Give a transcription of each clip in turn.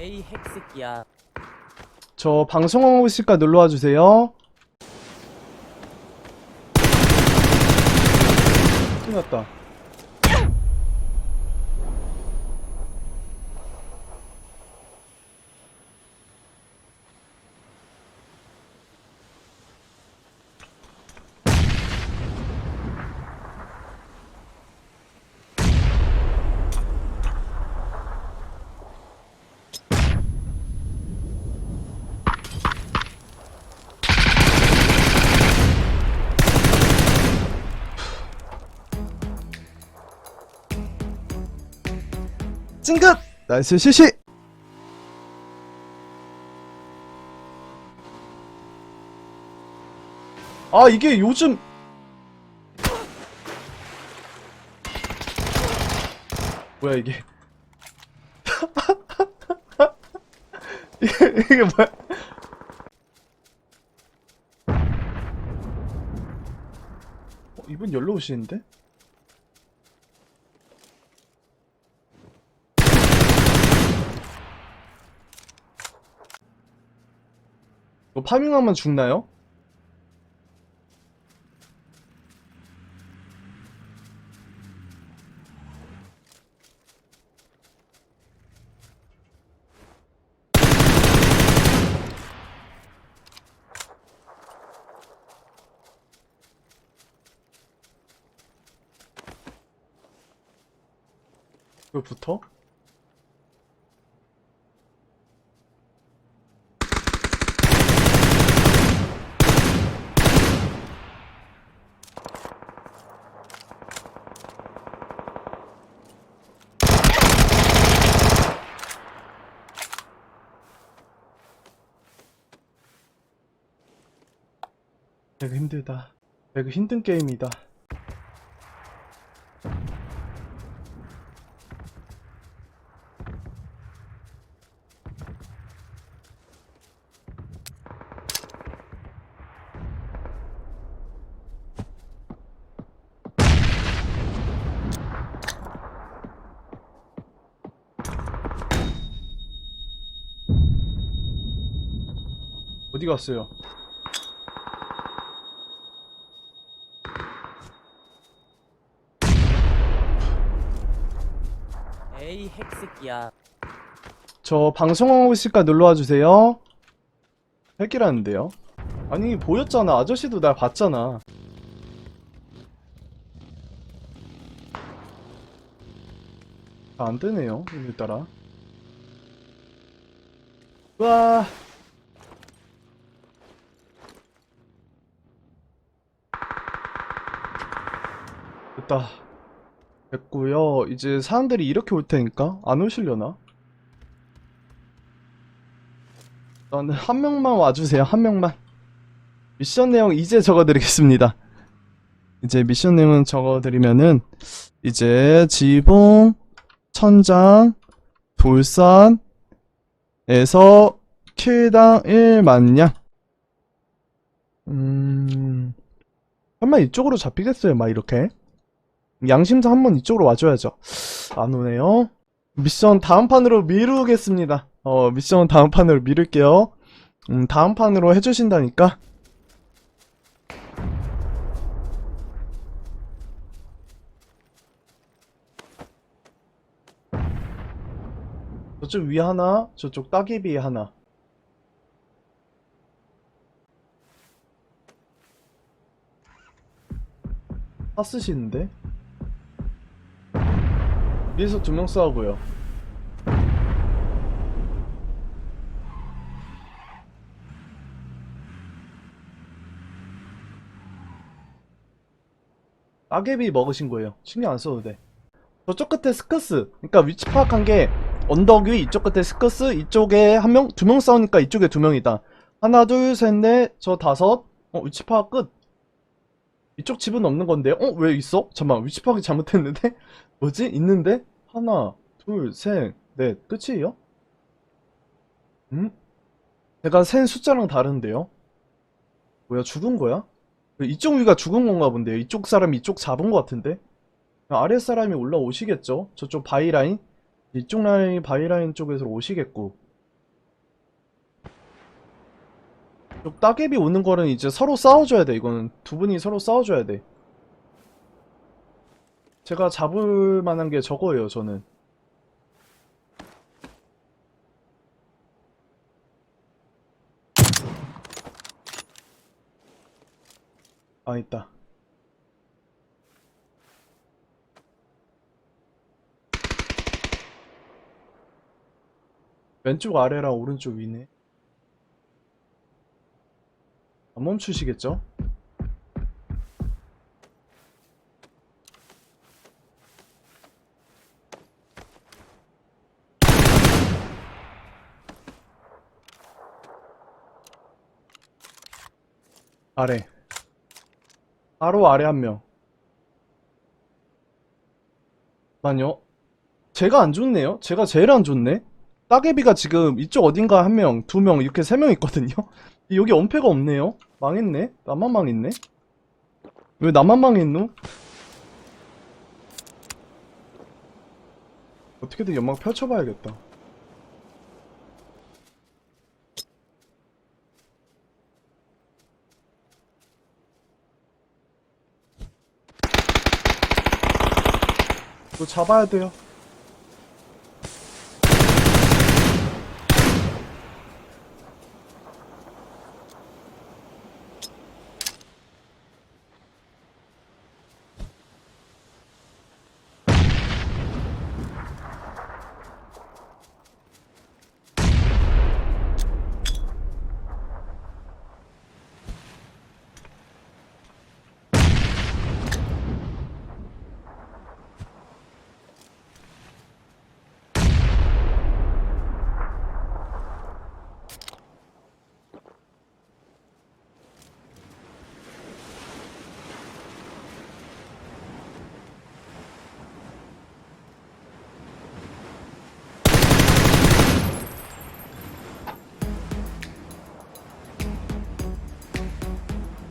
에이 핵새끼야 저 방송하고 있으니까 놀러와 주세요. 끝났다. 찡긋! 나이스 시시! 아 이게 요즘 뭐야 이게 이게, 이게 뭐야 어, 이분 열로 오시는데? 이거 파밍하면 죽나요? 왜 붙어? 배그 힘들다. 배그 힘든 게임이다. 어디 갔어요? 에이 핵새끼야 저 방송하고 있으니까 놀러와 주세요. 핵이라는데요? 아니 보였잖아. 아저씨도 날 봤잖아. 아, 안 뜨네요. 오늘따라. 와. 됐다. 됐고요. 이제 사람들이 이렇게 올 테니까 안 오시려나? 저는 한 명만 와주세요. 한 명만. 미션 내용 이제 적어드리겠습니다. 이제 미션 내용 적어드리면은 이제 지붕, 천장, 돌산에서 킬당 1만냥. 음, 한번 이쪽으로 잡히겠어요. 막 이렇게. 양심상 한번 이쪽으로 와줘야죠. 안 오네요. 미션 다음 판으로 미루겠습니다. 어, 미션 다음 판으로 미룰게요. 음, 다음 판으로 해주신다니까. 저쪽 위 하나, 저쪽 따개비 하나. 다 쓰시는데? 위에서 두명 싸우고요. 따개비 먹으신 거예요. 신경 안 써도 돼. 저쪽 끝에 스커스. 그러니까 위치 파악한 게 언덕 위 이쪽 끝에 스커스 이쪽에 한 명, 두 명 싸우니까 이쪽에 두 명이다. 하나, 둘, 셋, 넷, 저 다섯. 어, 위치 파악 끝. 이쪽 집은 없는 건데요? 어, 왜 있어? 잠깐만, 위치 파악이 잘못했는데? 뭐지? 있는데? 하나, 둘, 셋, 넷. 끝이에요? 음? 제가 센 숫자랑 다른데요? 뭐야, 죽은 거야? 이쪽 위가 죽은 건가 본데요. 이쪽 사람이 이쪽 잡은 것 같은데? 아래 사람이 올라오시겠죠? 저쪽 바이라인? 이쪽 라인, 바이라인 쪽에서 오시겠고. 쪽 따개비 오는 거는 이제 서로 싸워줘야 돼. 이거는 두 분이 서로 싸워줘야 돼. 제가 잡을 만한 게 저거예요, 저는. 아, 있다. 왼쪽 아래랑 오른쪽 위네. 안 멈추시겠죠? 아래. 바로 아래 한 명. 아니요. 제가 안 좋네요. 제가 제일 안 좋네. 따개비가 지금 이쪽 어딘가 한 명, 두 명, 이렇게 세 명 있거든요. 여기 엄폐가 없네요. 망했네. 나만 망했네. 왜 나만 망했노? 어떻게든 연막 펼쳐봐야겠다. 이거 잡아야 돼요.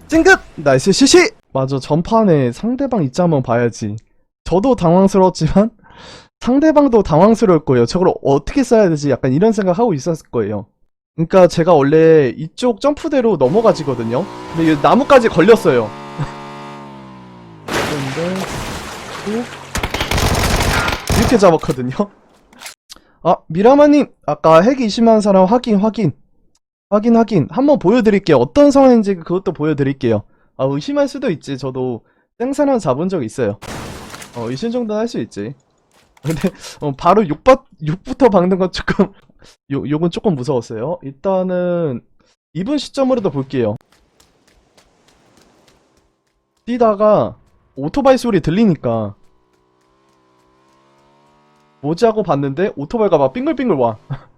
찡긋! 나이스 시시! 맞아, 전판에 상대방 입장 한번 봐야지. 저도 당황스러웠지만, 상대방도 당황스러울 거예요. 저걸 어떻게 써야 되지? 약간 이런 생각 하고 있었을 거예요. 그러니까 제가 원래 이쪽 점프대로 넘어가지거든요. 근데 이 나무까지 걸렸어요. 그런데, 또, 이렇게 잡았거든요. 아, 미라마님, 아까 핵 의심한 사람 확인, 확인. 확인 확인. 한번 보여드릴게요. 어떤 상황인지 그것도 보여드릴게요. 아 의심할 수도 있지. 저도 땡사람 잡은 적 있어요. 어 의심 정도는 할수 있지. 근데 어, 바로 6바, 6부터 박는 건 조금 요, 요건 조금 무서웠어요. 일단은 이분 시점으로도 볼게요. 뛰다가 오토바이 소리 들리니까 뭐지 하고 봤는데 오토바이가 막 빙글빙글 와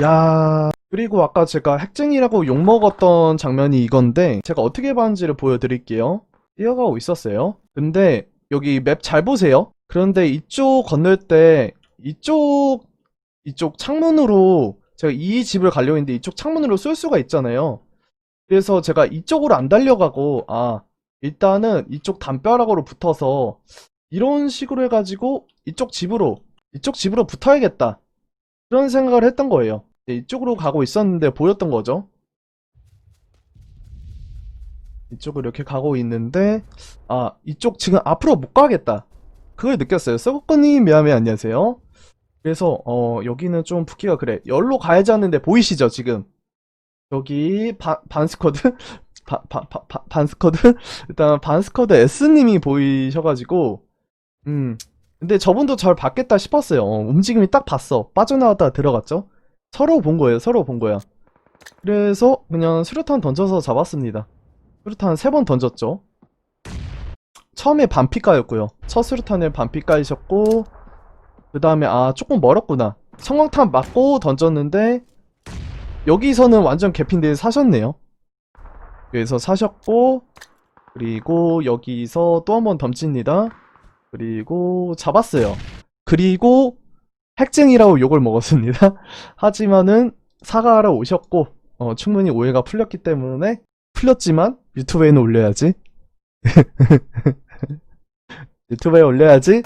야. 그리고 아까 제가 핵쟁이라고 욕먹었던 장면이 이건데 제가 어떻게 봤는지를 보여드릴게요. 뛰어가고 있었어요. 근데 여기 맵 잘 보세요. 그런데 이쪽 건널 때 이쪽 이쪽 창문으로 제가 이 집을 가려고 했는데 이쪽 창문으로 쏠 수가 있잖아요. 그래서 제가 이쪽으로 안 달려가고 아 일단은 이쪽 담벼락으로 붙어서 이런 식으로 해가지고 이쪽 집으로 이쪽 집으로 붙어야겠다 그런 생각을 했던 거예요. 네, 이쪽으로 가고 있었는데 보였던 거죠. 이쪽으로 이렇게 가고 있는데 아 이쪽 지금 앞으로 못 가겠다. 그걸 느꼈어요. 썩었거님 미안해 안녕하세요. 그래서 어 여기는 좀 붙기가 그래. 열로 가야지 하는데 보이시죠 지금? 여기 바, 반스쿼드 바, 바, 바, 바- 반스쿼드 일단 반스쿼드 S님이 보이셔가지고 음 근데 저분도 절 봤겠다 싶었어요. 어, 움직임이 딱 봤어. 빠져나왔다 들어갔죠? 서로 본 거예요. 서로 본 거야. 그래서 그냥 수류탄 던져서 잡았습니다. 수류탄 세 번 던졌죠. 처음에 반피까였고요. 첫 수류탄에 반피까이셨고 그 다음에 아 조금 멀었구나. 성광탄 맞고 던졌는데 여기서는 완전 개핀데 사셨네요. 그래서 사셨고 그리고 여기서 또 한번 던집니다. 그리고 잡았어요. 그리고 핵쟁이라고 욕을 먹었습니다. 하지만은 사과하러 오셨고 어, 충분히 오해가 풀렸기 때문에 풀렸지만 유튜브에는 올려야지. 유튜브에 올려야지.